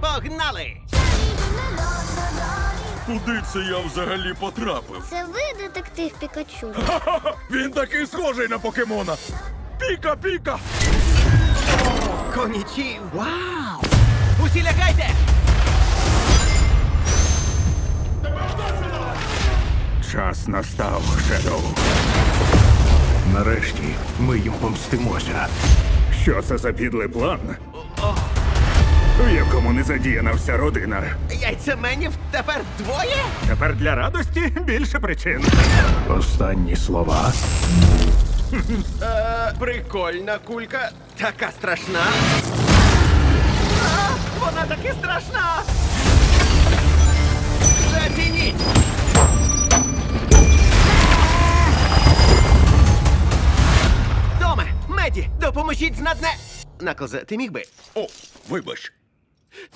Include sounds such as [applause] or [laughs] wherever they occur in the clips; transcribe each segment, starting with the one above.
Погнали! Куди це я взагалі потрапив? Це ви детектив Пікачу. Ха-ха! Він такий схожий на покемона. Піка, піка! Конічі! Вау! Усі лягайте! Час настав, Шедоу. Нарешті ми їм помстимося. Що це за підлий план? У якому не задіяна вся родина. Яйцеменів тепер двоє? Тепер для радості більше причин. Останні слова. Е, прикольна кулька. Така страшна. А, вона таки страшна. Зацініть! Томе, Меді, допоможіть з надне... Наклзе, ти міг би? О, вибач.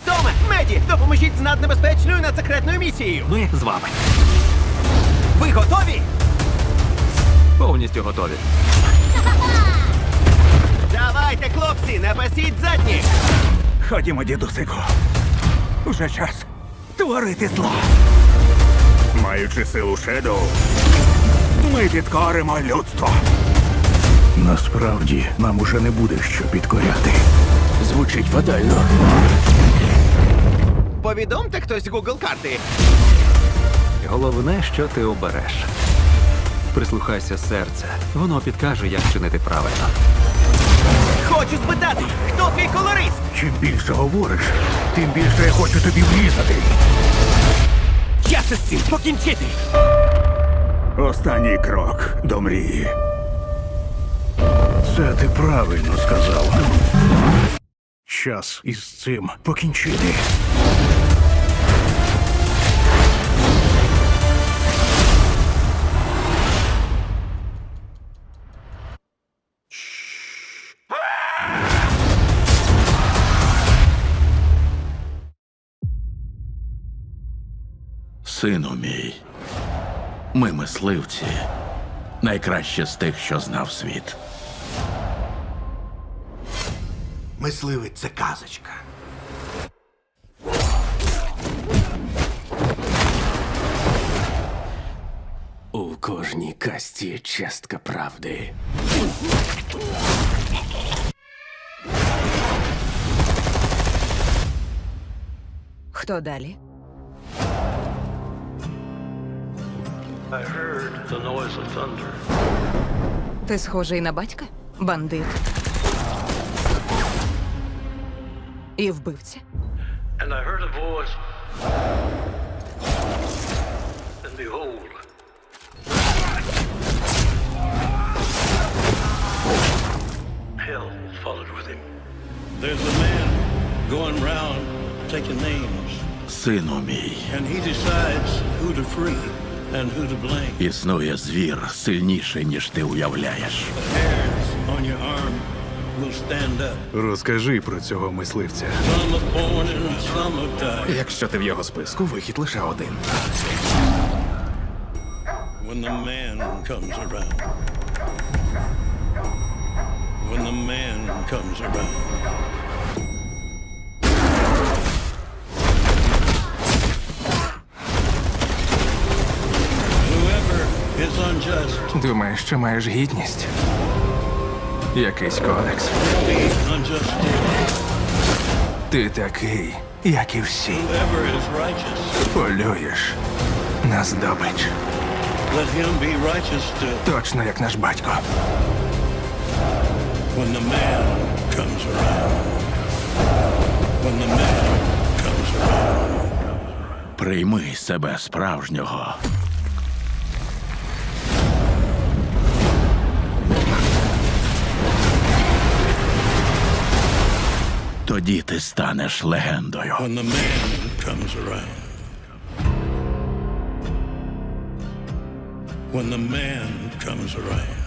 Томе, Меді, допоможіть з наднебезпечною надсекретною місією. Ми з вами. Ви готові? Повністю готові. Давайте, хлопці, не пасіть задні. Ходімо, дідусику. Уже час творити зло. Маючи силу Шедоу, Ми підкоримо людство. Насправді нам уже не буде що підкоряти. Звучить фатально. Повідомте хтось Google карти. Головне, що ти обереш. Прислухайся серця. Воно підкаже, як чинити правильно. Хочу спитати, хто твій колорист? Чим більше говориш, тим більше я хочу тобі врізати. Час із цим покінчити. останній крок до мрії. Це ти правильно сказав. Час із цим покінчити. Сину мій, ми мисливці, найкраще з тих, що знав світ. Мисливець це казочка. У кожній касті частка правди. Хто далі? Ти схожий на батька? Бандит. І вбивця. And I heard a voice. And behold, hell followed with him. There's a man going round taking names, Сину мій, and he decides who to free and who to blame. існує звір сильніший, ніж ти уявляєш. The hairs on your arm. Розкажи про цього мисливця. Якщо ти в його списку, вихід лише один. When the man comes around. When the man comes around. Whoever is unjust Думаєш, що маєш гідність? Якийсь кодекс. Ти такий, як і всі. Полюєш на здобич. Точно як наш батько. When the man comes around. When the man comes around. Прийми себе справжнього. Тоді ти станеш легендою. When the man comes around. When the man comes around.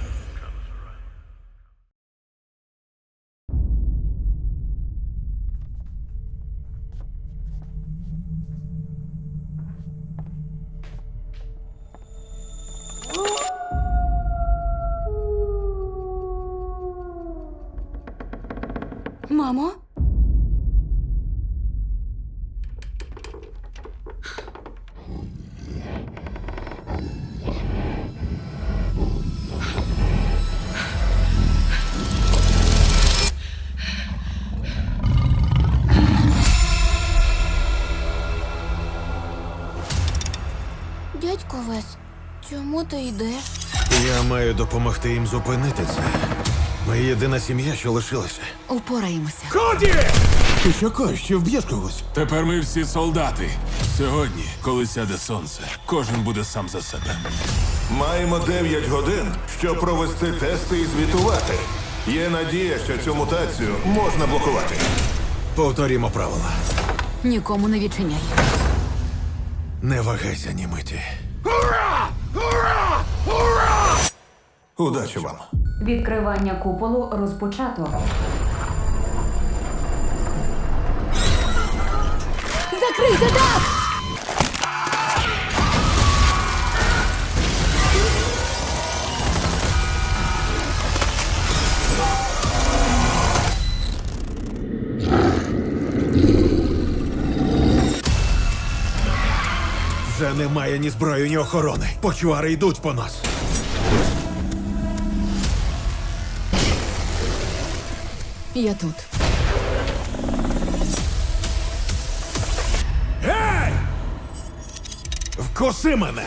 Чому ти йдеш? Я маю допомогти їм зупинити це. Ми єдина сім'я, що лишилася. Упораємося. Ти що кажеш, що вб'єш когось? Тепер ми всі солдати. Сьогодні, коли сяде сонце, кожен буде сам за себе. Маємо 9 годин, щоб провести тести і звітувати. Є надія, що цю мутацію можна блокувати. Повторімо правила. Нікому не відчиняй. Не вагайся, ні миті. Удачі вам. Відкривання куполу розпочато. Закрийте дах! Вже немає ні зброї, ні охорони. Почуари йдуть по нас. Я тут. Гей! Вкуси мене!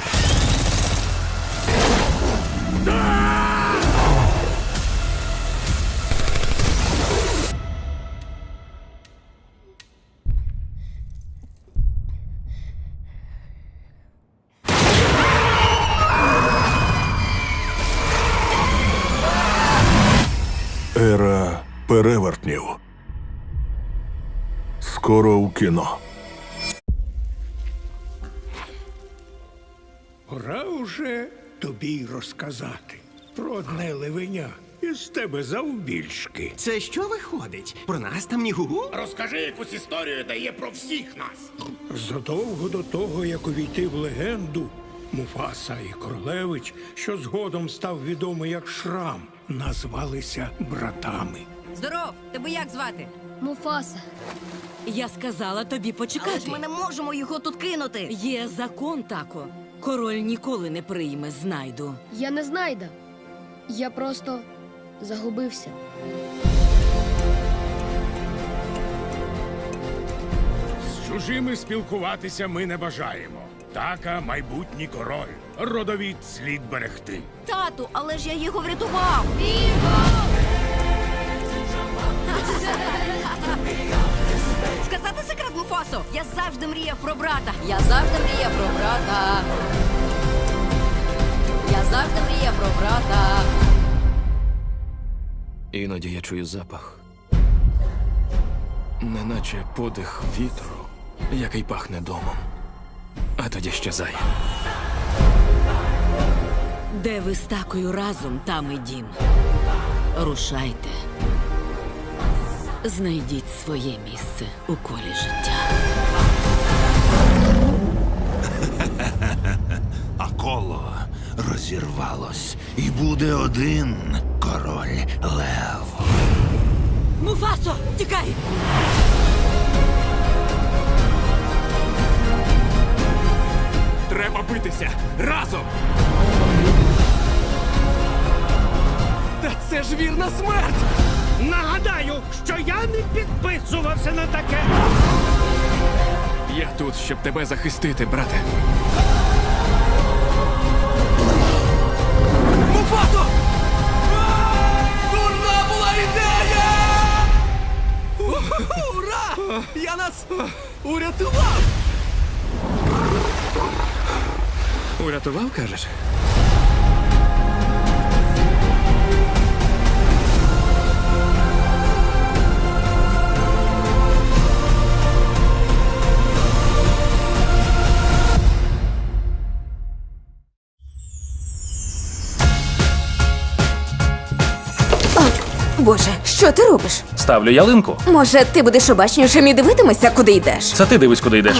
Ера перевертнів. Скоро у кіно. Пора уже тобі розказати про одне левеня із тебе завбільшки. Це що виходить? Про нас там ні гугу? Розкажи якусь історію, де є про всіх нас. Задовго до того, як увійти в легенду, Муфаса і Королевич, що згодом став відомий як Шрам, назвалися братами. Здоров! Тебе як звати? Муфаса. Я сказала тобі почекати. Але ж ми не можемо його тут кинути. Є закон тако. Король ніколи не прийме знайду. Я не знайда. Я просто загубився. З чужими спілкуватися ми не бажаємо. Така майбутній король. Родовід слід берегти. Тату, але ж я його врятував. Сказати секрет Муфасо? Я завжди мріяв про брата. Я завжди мріяв про брата. Я завжди мріяв про брата. Іноді я чую запах. Неначе подих вітру, який пахне домом. А тоді щезає. Де ви з такою разом, там і дім. Рушайте. Знайдіть своє місце у колі життя. А коло розірвалось, і буде один король лев. Муфасо, тікай! Треба битися разом. Та це ж вірна смерть. Нагадаю, що я не підписувався на таке. Я тут, щоб тебе захистити, брате. Муфасо! Дурна була ідея! Ура! Я нас урятував! Урятував, кажеш? Що ти робиш? Ставлю ялинку. Може, ти будеш обачнішим і дивитимешся, куди йдеш? Це ти дивись, куди йдеш.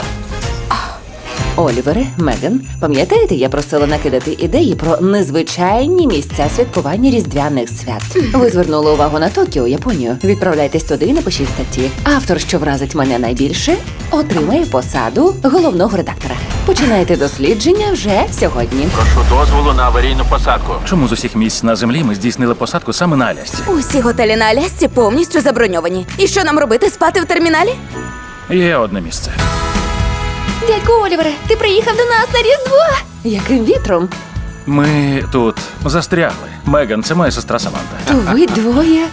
Олівере, Меган, пам'ятаєте, я просила накидати ідеї про незвичайні місця святкування різдвяних свят. Ви звернули увагу на Токіо, Японію. Відправляйтесь туди і напишіть статті. Автор, що вразить мене найбільше, отримає посаду головного редактора. Починайте дослідження вже сьогодні. Прошу дозволу на аварійну посадку. Чому з усіх місць на землі ми здійснили посадку саме на Алясці? Усі готелі на Алясці повністю заброньовані. І що нам робити? Спати в терміналі? Є одне місце. Дядьку Олівере, ти приїхав до нас на Різдво. Яким вітром? Ми тут застрягли. Меган, це моя сестра Саманта. То ви двоє.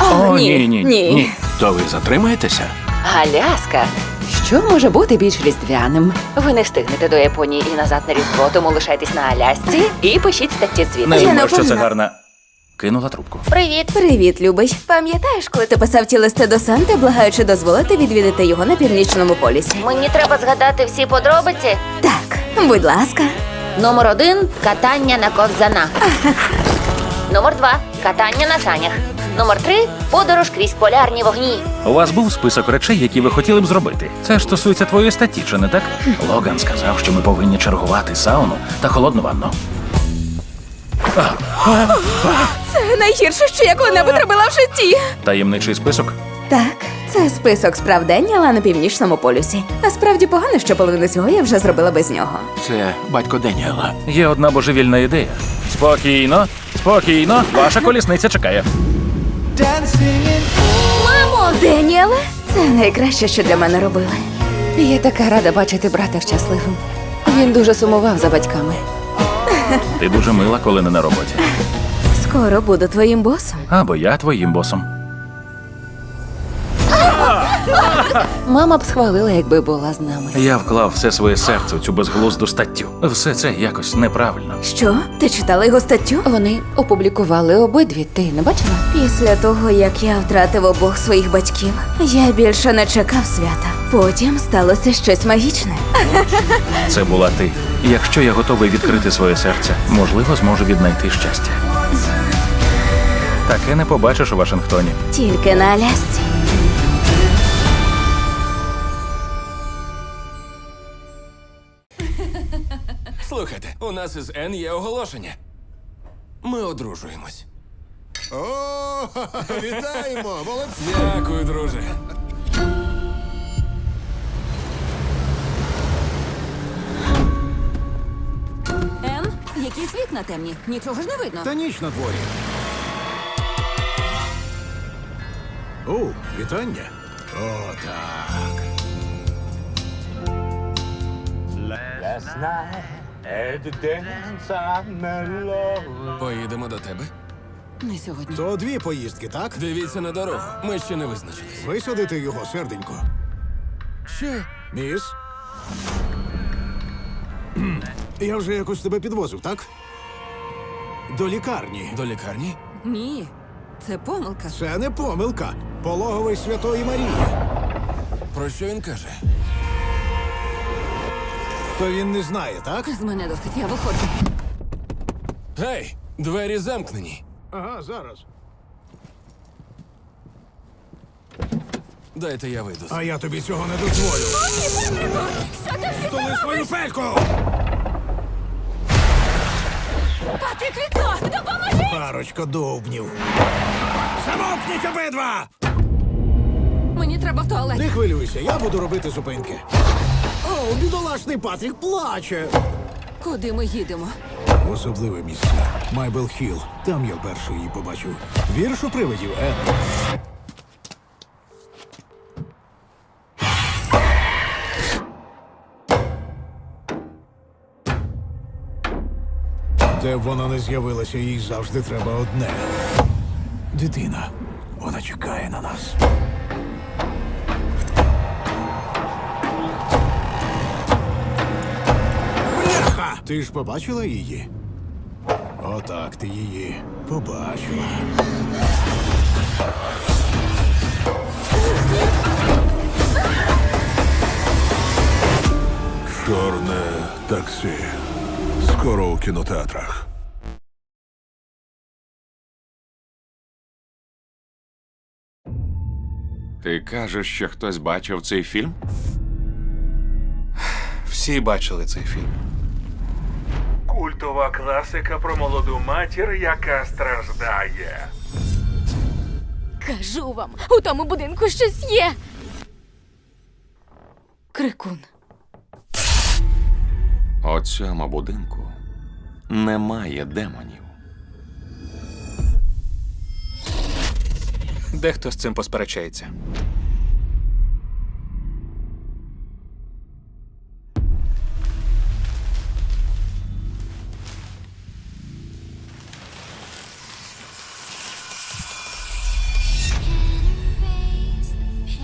О, ні, ні, ні. То ви затримаєтеся? Аляска. Що може бути більш різдвяним? Ви не встигнете до Японії і назад на Різдво, тому лишайтесь на Алясці і пишіть статті звіту. Не думаю, що це гарна. Кинула трубку. Привіт. Привіт, любий. Пам'ятаєш, коли ти писав ті листи до Санти, благаючи дозволити відвідати його на північному полюсі? Мені треба згадати всі подробиці. Так, будь ласка. Номер один катання на ковзанах. [laughs] Номер два катання на санях. Номер три подорож крізь полярні вогні. У вас був список речей, які ви хотіли б зробити. Це ж стосується твоєї статті, чи не так? [laughs] Логан сказав, що ми повинні чергувати сауну та холодну ванну. Це найгірше, що я коли-небудь робила в житті. Таємничий список. Так, це список справ день, але на північному полюсі. Насправді погано, що половину цього я вже зробила без нього. Це батько Деніела. Є одна божевільна ідея. Спокійно, спокійно, ваша колісниця чекає. Мамо! Деніеле, це найкраще, що для мене робили. Я така рада бачити брата щасливим. Він дуже сумував за батьками. Ти дуже мила, коли не на роботі. Скоро буду твоїм босом. Або я твоїм босом. Мама б схвалила, якби була з нами. Я вклав все своє серце у цю безглузду статтю. Все це якось неправильно. Що? Ти читала його статтю? Вони опублікували обидві. Ти не бачила? Після того, як я втратив обох своїх батьків, я більше не чекав свята. Потім сталося щось магічне. Це була ти. Якщо я готовий відкрити своє серце, можливо, зможу віднайти щастя. Таке не побачиш у Вашингтоні. Тільки на Алясці. У нас із Н є оголошення. Ми одружуємось. О, [laughs] вітаємо! Молодці! Дякую, друже. Ем, який світ на темні? Нічого ж не видно. Та ніч на дворі. О, вітання. О, так. Поїдемо до тебе. Не сьогодні. То дві поїздки, так? Дивіться на дорогу. Ми ще не визначились. Висадити його, серденько. Що? Міс. Я вже якось тебе підвозив, так? До лікарні. До лікарні? Ні, це помилка. Це не помилка. Пологовий Святої Марії. Про що він каже? То він не знає, так? З мене досить, я виходжу. Гей, двері замкнені. Ага, зараз. Дайте я вийду. А я тобі цього не дозволю. Столи свою пельку! Патрік, вікно! Допоможи! Парочка довбнів. Замовкніть обидва! Мені треба в туалет. Не хвилюйся, я буду робити зупинки. О, бідолашний Патрік плаче. Куди ми їдемо? В особливе місце. Майбел Хіл. Там я вперше її побачив. Вірш у привидів, Ен. Де б вона не з'явилася, їй завжди треба одне. Дитина. Вона чекає на нас. Ти ж побачила її? Отак ти її побачила. Чорне таксі. Скоро у кінотеатрах. Ти кажеш, що хтось бачив цей фільм? Всі бачили цей фільм. Культова класика про молоду матір, яка страждає. Кажу вам, у тому будинку щось є. Крикун. У цьому будинку немає демонів. Дехто з цим посперечається.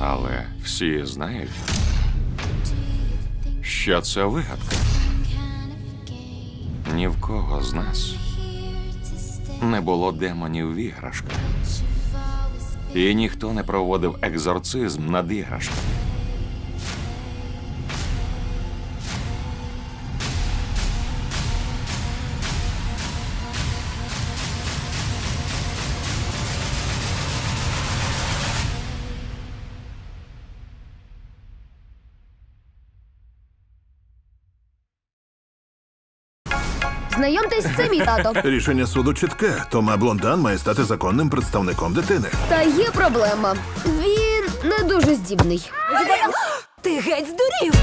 Але всі знають, що це вигадка. Ні в кого з нас не було демонів в іграшках. І ніхто не проводив екзорцизм над іграшками. Знайомтесь, це мій тато. Рішення суду чітке. Тома Блондан має стати законним представником дитини. Та є проблема. Він не дуже здібний. Ти геть здурів.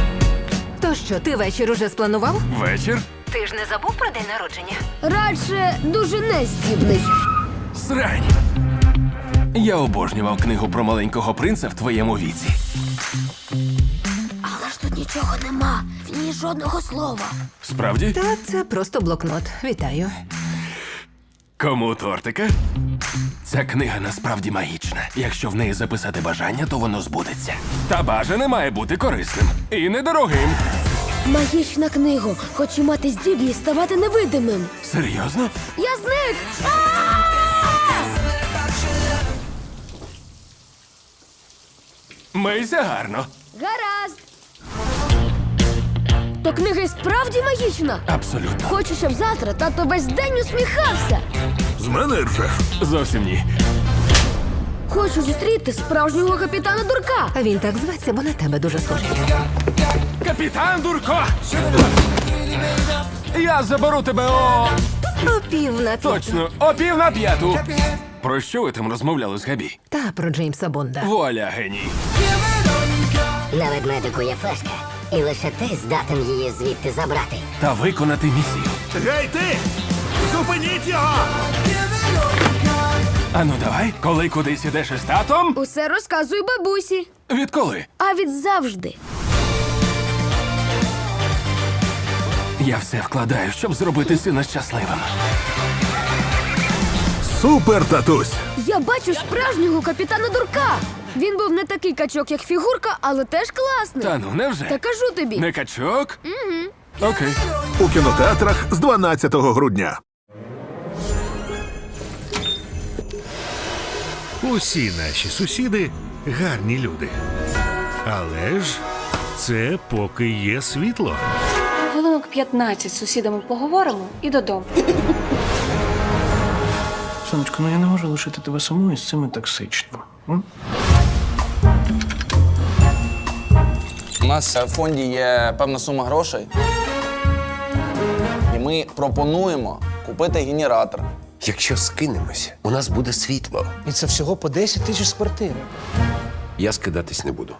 То що, ти вечір уже спланував? Вечір? Ти ж не забув про день народження? Радше дуже нездібний. Срань. Я обожнював книгу про маленького принца в твоєму віці. Нічого нема. В ній жодного слова. Справді? Та це просто блокнот. Вітаю. Кому тортика? Ця книга насправді магічна. Якщо в неї записати бажання, то воно збудеться. Та бажане має бути корисним і недорогим. Магічна книга. Хочу мати здібність ставати невидимим. Серйозно? Я зник! Мийся гарно. Гаразд. То книга і справді магічна. Абсолютно. Хочу, щоб завтра тато весь день усміхався. З мене ржеш. Зовсім ні. Хочу зустріти справжнього капітана дурка. А він так зветься, бо на тебе дуже схожий. Капітан Дурко! Я заберу тебе о. О пів на п'яту. Точно, о пів на п'яту. Про що ви там розмовляли з Габі? Та про Джеймса Бонда. Воля, геній. На ведмедику є флешка, і лише ти здатен її звідти забрати. Та виконати місію. Гей ти! Зупиніть його! Ану, давай, коли кудись ідеш із татом? Усе розказую бабусі. Відколи? А від завжди. Я все вкладаю, щоб зробити сина щасливим. Супер татусь! Я бачу справжнього капітана дурка. Він був не такий качок, як фігурка, але теж класний. Та ну, невже? Та кажу тобі. Не качок? Угу. Окей. У кінотеатрах з 12 грудня. Усі наші сусіди гарні люди. Але ж це поки є світло. Хвилинок 15 з сусідами поговоримо і додому. Сонечко, ну я не можу лишити тебе саму із цими токсичними. м? У нас в фонді є певна сума грошей. І ми пропонуємо купити генератор. Якщо скинемося, у нас буде світло. І це всього по 10 тисяч з квартири. Я скидатись не буду.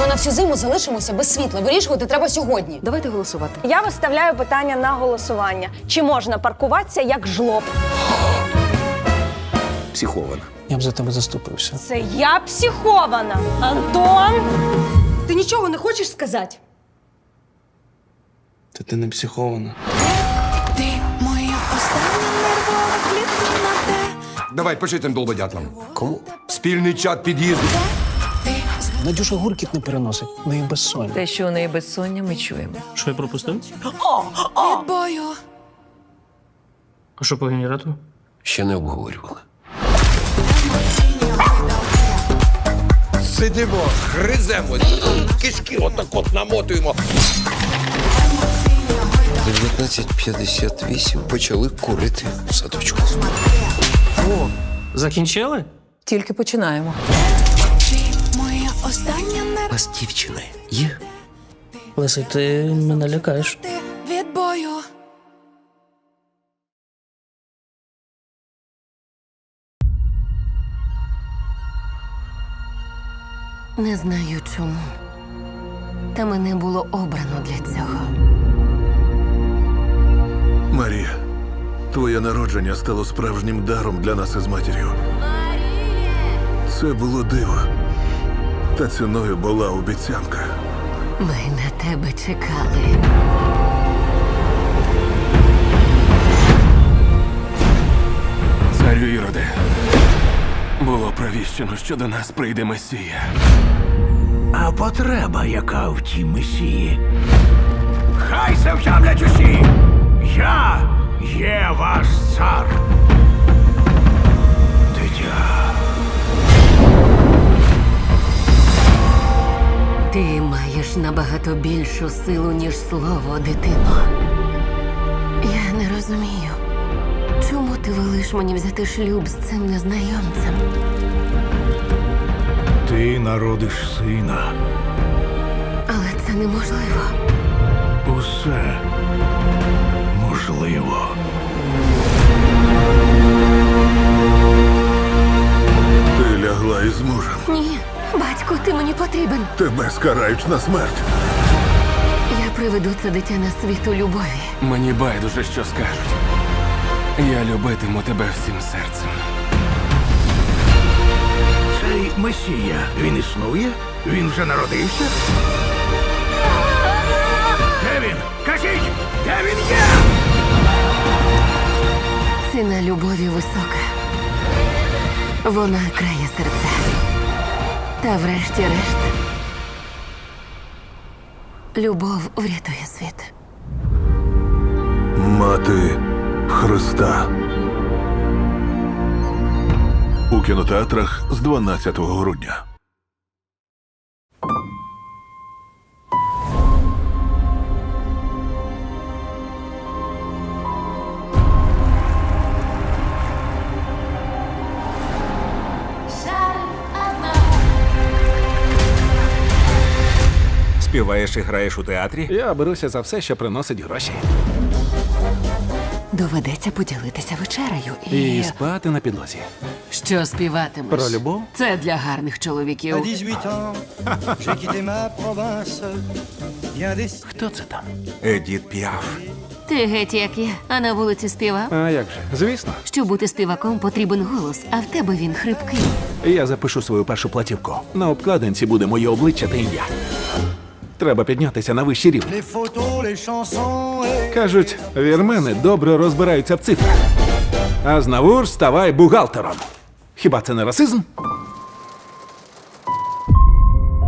Ми на всю зиму залишимося без світла. Вирішувати треба сьогодні. Давайте голосувати. Я виставляю питання на голосування. Чи можна паркуватися як жлоб? Психована. Я б за тебе заступився. Це я психована. Антон! Ти нічого не хочеш сказати? Та ти не психована. Ти моя остання. Давай почитим долбодятлам. Кому? Спільний чат під'їзду. Надюша гуркіт не переносить, в неї безсоння. Те, що у неї безсоння, ми чуємо. Що я пропустив? А що по генератору? Ще не обговорювали. Сидимо, гриземо, кишки отак от намотуємо. 19.58 почали курити в садочку. Закінчили? Тільки починаємо. У вас дівчини є? Леся, ти мене лякаєш. Не знаю чому. Та мене було обрано для цього. Марія, твоє народження стало справжнім даром для нас із матір'ю. Це було диво. Та ціною була обіцянка. Ми на тебе чекали. Царю Іроде. Було провіщено, що до нас прийде Месія. А потреба, яка в тій месії. Хай се втямлять усі! Я є ваш цар. Дитя. Ти маєш набагато більшу силу, ніж слово, дитино. Я не розумію, чому ти велиш мені взяти шлюб з цим незнайомцем? Ти народиш сина. Але це неможливо. Усе можливо. Ти лягла із мужем. Ні, батько, ти мені потрібен. Тебе скарають на смерть. Я приведу це дитя на світ у любові. Мені байдуже, що скажуть. Я любитиму тебе всім серцем. Цей месія, він існує? Він вже народився? Де він? Кажіть, де він є? Ціна любові висока. Вона крає серця. Та врешті-решт. Любов врятує світ. Мати Христа. У кінотеатрах з 12 грудня. Співаєш і граєш у театрі? Я беруся за все, що приносить гроші. Доведеться поділитися вечерею і. І спати на підлозі. Що співатимеш? Про любов? Це для гарних чоловіків. À 18 ans, j'ai quitté ma province. Bien des... Хто це там? Едіт Піаф. Ти геть як я, а на вулиці співав. А як же? Звісно. Щоб бути співаком, потрібен голос, а в тебе він хрипкий. Я запишу свою першу платівку. На обкладинці буде моє обличчя та ім'я. Треба піднятися на вищий рівень. Кажуть, вірмени добре розбираються в цифрах. А знавур ставай бухгалтером. Хіба це не расизм?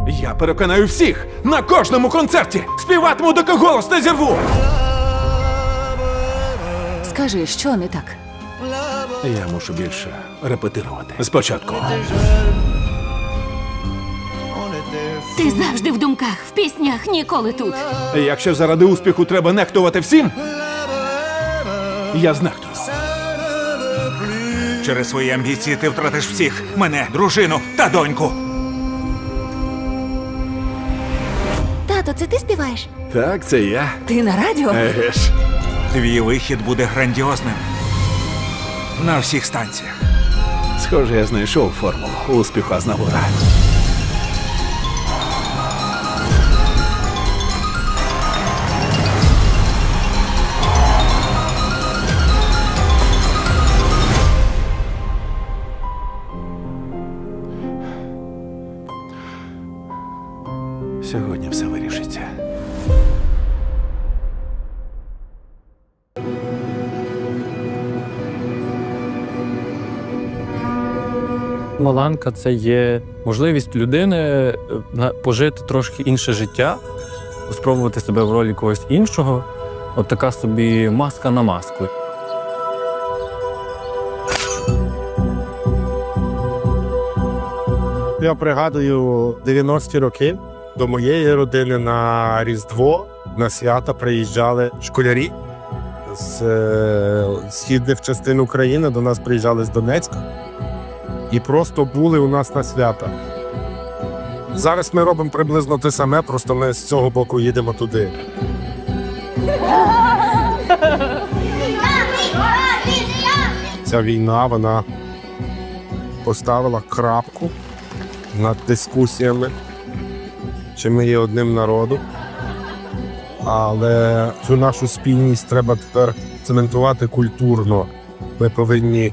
Я переконаю всіх на кожному концерті співатиму, доки голос не зірву. Скажи, що не так? Я мушу більше репетирувати. Спочатку. Ти завжди в думках, в піснях, ніколи тут. Якщо заради успіху треба нехтувати всім, я знехтую. Через свої амбіції ти втратиш всіх мене, дружину та доньку. Тато, це ти співаєш? Так, це я. Ти на радіо? Еге ж. Твій вихід буде грандіозним. На всіх станціях. Схоже, я знайшов формулу успіху Азнавура. Маланка це є можливість людини е, пожити трошки інше життя, спробувати себе в ролі когось іншого. От така собі маска на маску. Я пригадую 90-ті роки до моєї родини на Різдво на свята приїжджали школярі з е, східних частин України. До нас приїжджали з Донецька і просто були у нас на свята. Зараз ми робимо приблизно те саме, просто ми з цього боку їдемо туди. Ця війна вона поставила крапку над дискусіями, чи ми є одним народом. Але цю нашу спільність треба тепер цементувати культурно. Ми повинні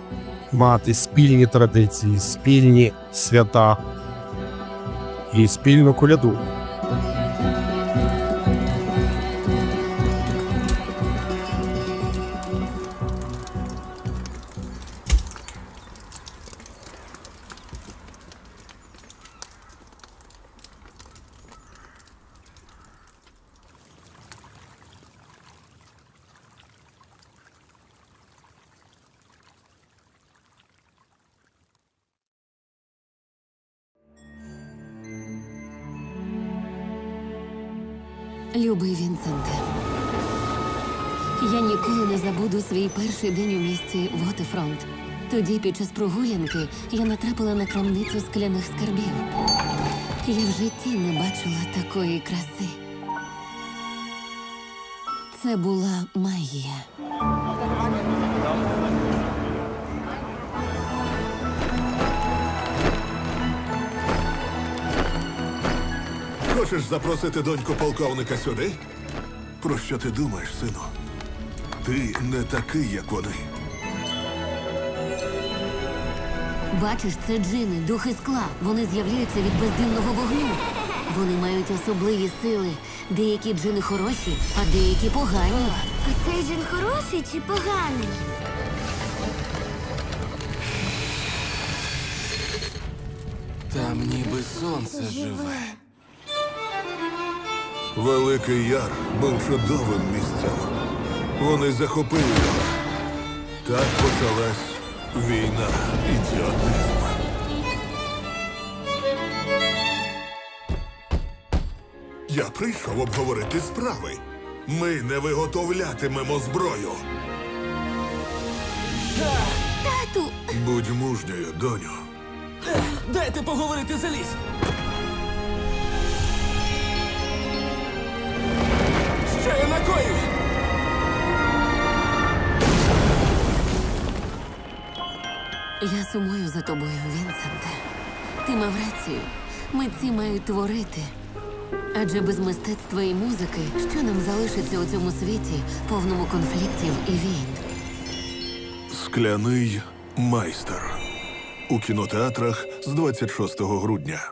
мати спільні традиції, спільні свята і спільну коляду. Перший день у місті Вотефронт. Тоді, під час прогулянки, я натрапила на крамницю скляних скарбів. Я в житті не бачила такої краси. Це була магія. Хочеш запросити доньку полковника сюди? Про що ти думаєш, сину? Ти не такий, як вони. Бачиш, це джини, духи скла. Вони з'являються від бездимного вогню. Вони мають особливі сили. Деякі джини хороші, а деякі погані. А цей джин хороший чи поганий? Там ніби сонце живе. Великий Яр був чудовим місцем. Вони захопили його. Так почалась війна, ідіотизм. Я прийшов обговорити справи. Ми не виготовлятимемо зброю. Тату! Будь мужньою, доню. Дайте поговорити залізь. Що я накоїв? Я сумую за тобою, Вінсенте. Ти мав рацію. Митці мають творити. Адже без мистецтва і музики, що нам залишиться у цьому світі, повному конфліктів і війн? Скляний майстер у кінотеатрах з 26 грудня.